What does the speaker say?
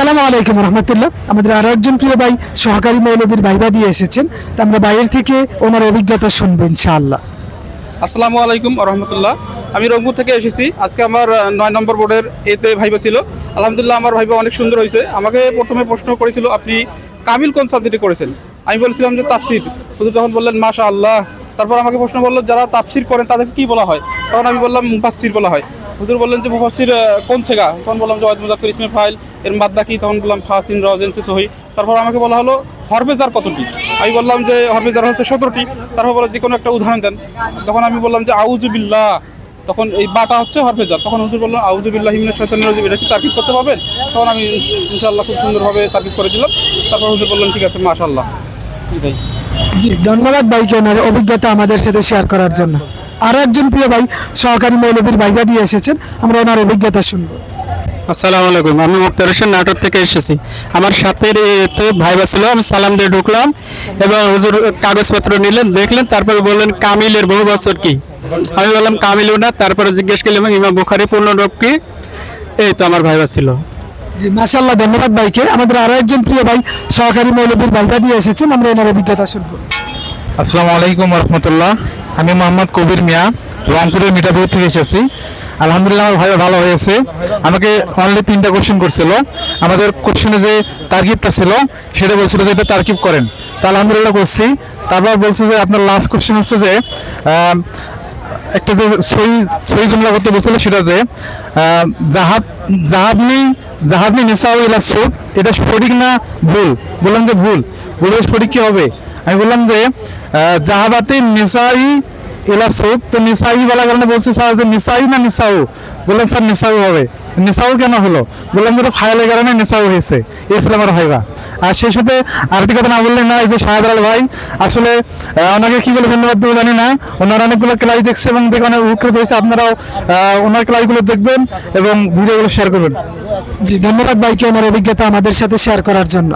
আসসালামু আলাইকুম রহমতুল্লাহ। আমাদের আরও একজন প্রিয় ভাই সহকারী মৌলবীর ভাইবা দিয়ে এসেছেন। তা আমরা বাইরের থেকে ওনার অভিজ্ঞতা শুনব ইনশাআল্লাহ। আসসালামু আলাইকুম রহমতুল্লাহ। আমি রংপুর থেকে এসেছি। আজকে আমার নয় নম্বর বোর্ডের এতে ভাইবা ছিল। আলহামদুলিল্লাহ আমার ভাইবা অনেক সুন্দর হয়েছে। আমাকে প্রথমে প্রশ্ন করেছিল, আপনি কামিল কোন সাবজেক্টে করেছেন? আমি বলছিলাম যে তাফসির। হুজুর তখন বললেন মাশা আল্লাহ তারপর আমাকে প্রশ্ন করল, যারা তাফসির করেন, তাদেরকে কি বলা হয়? তখন আমি বললাম মুফাসির বলা হয়। হুজুর বললেন যে মুফাসির কোন সেগা তখন বললাম যে ওয়াদ মুজাক্কর ইসমে ফাইল। এর মাদ্দা কি তখন বললাম ফাসিন রজেন্সি সহি। তারপর আমাকে বলা হলো, হরবেজার কতটি? আমি বললাম যে, হরবেজার হচ্ছে সতেরোটি। তারপর বলল যে কোনো একটা উদাহরণ দেন। তখন আমি বললাম যে আউজুবিল্লাহ তখন এই বাটা হচ্ছে হরফেজার তখন হুজুর বললেন আউজুবিল্লাহ হিমিনের শৈতান এটা কি তার্কিব করতে পারবেন? তখন আমি ইনশাআল্লাহ খুব সুন্দরভাবে তার্কিব করে দিলাম। তারপর হুজুর বললেন, ঠিক আছে, মাশাআল্লাহ। এটাই জি, ধন্যবাদ ভাইকে ওনার অভিজ্ঞতা আমাদের সাথে শেয়ার করার জন্য। আরও একজন প্রিয় ভাই, সহকারী মৌলবীর ভাইবা দিয়ে এসেছেন। আমরা ওনার অভিজ্ঞতা শুনব। আসসালামু আলাইকুম। আমি মুক্তার হোসেন নাটোর থেকে এসেছি। আমার সাথে এতে ভাইবা ছিল আমি সালাম দিয়ে ঢুকলাম এবং হুজুর কাগজপত্র নিলেন দেখলেন তারপরে বললেন কামিলের বহু বছর কি? আমি বললাম কামিলও না। তারপরে জিজ্ঞেস করলাম ইমাম বুখারি পূর্ণরূপ কি? এই তো আমার ভাইবা ছিল। জি মাশাআল্লাহ ধন্যবাদ ভাইকে। আমাদের আরও একজন প্রিয় ভাই সহকারী মৌলবীর ভাইবা দিয়ে এসেছেন আমরা ওনার অভিজ্ঞতা শুনব। আসসালামু আলাইকুম রহমতুল্লাহ। আমি মোহাম্মদ কবির মিয়া রংপুরের মিঠাপুর থেকে এসেছি। আলহামদুলিল্লাহ আমার ভাই ভালো হয়েছে। আমাকে অনলি তিনটা কোশ্চেন করছিল। আমাদের কোশ্চেনে যে তারকিবটা ছিল সেটা বলছিল যে এটা তারকিব করেন। তা আলহামদুলিল্লাহ করছি। তারপর বলছে যে আপনার লাস্ট কোশ্চেন হচ্ছে যে একটা যে সই সই জুমলা করতে বলছিল সেটা যে আহ, জাহাব জাহাবনি জাহাবনি নেশাও ইলা সুদ এটা সঠিক না ভুল? বললাম যে ভুল। বলবে সঠিক কী হবে? আমি বললাম যে জাহাবাতে নিসাই এলা সুদ তো নিসাই বলার কারণে বলছি স্যার, যে নিসাই না নিসাউ? বললেন, স্যার, নিসাউ হবে। নিসাউ কেন হলো? বললাম যে ফাইলের কারণে নিসাউ হয়েছে। এই ছিল আমার ভাইবা। আর সেই সাথে আরেকটি কথা না বললেন না, এই যে শাহাদ ভাই, আসলে ওনাকে কি বলে ধন্যবাদ দেবো জানি না। ওনার অনেকগুলো ক্লাস দেখছে এবং দেখে অনেক উপকৃত হয়েছে। আপনারাও ওনার ক্লাসগুলো দেখবেন এবং ভিডিওগুলো শেয়ার করবেন। জি, ধন্যবাদ ভাইকে ওনার অভিজ্ঞতা আমাদের সাথে শেয়ার করার জন্য।